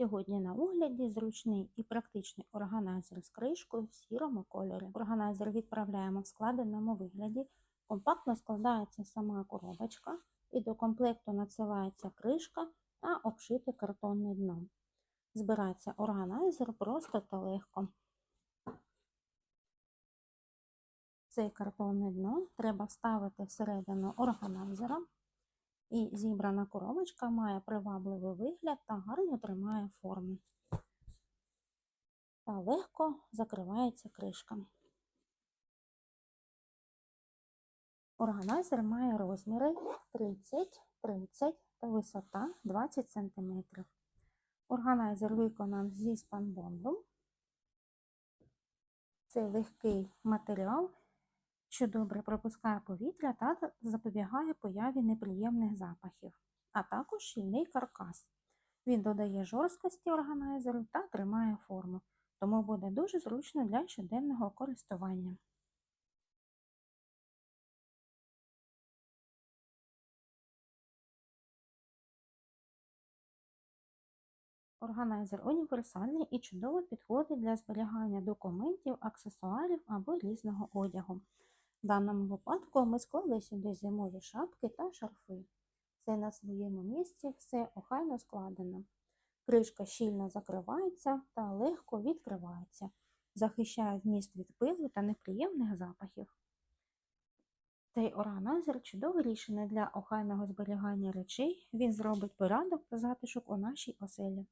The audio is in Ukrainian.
Сьогодні на огляді зручний і практичний органайзер з кришкою в сірому кольорі. Органайзер відправляємо в складеному вигляді. Компактно складається сама коробочка і до комплекту надсилається кришка та обшите картонне дно. Збирається органайзер просто та легко. Це картонне дно треба вставити всередину органайзера. І зібрана коробочка має привабливий вигляд та гарно тримає форму. Та легко закривається кришка. Органайзер має розміри 30, 30 та висота 20 см. Органайзер виконан зі спанбонду. Це легкий матеріал, що добре пропускає повітря та запобігає появі неприємних запахів, а також щільний каркас. Він додає жорсткості органайзеру та тримає форму, тому буде дуже зручно для щоденного користування. Органайзер універсальний і чудово підходить для зберігання документів, аксесуарів або різного одягу. В даному випадку ми склали сюди зимові шапки та шарфи. Все на своєму місці, все охайно складено. Кришка щільно закривається та легко відкривається, захищає вміст від пилу та неприємних запахів. Цей органайзер чудове рішення для охайного зберігання речей. Він зробить порядок та затишок у нашій оселі.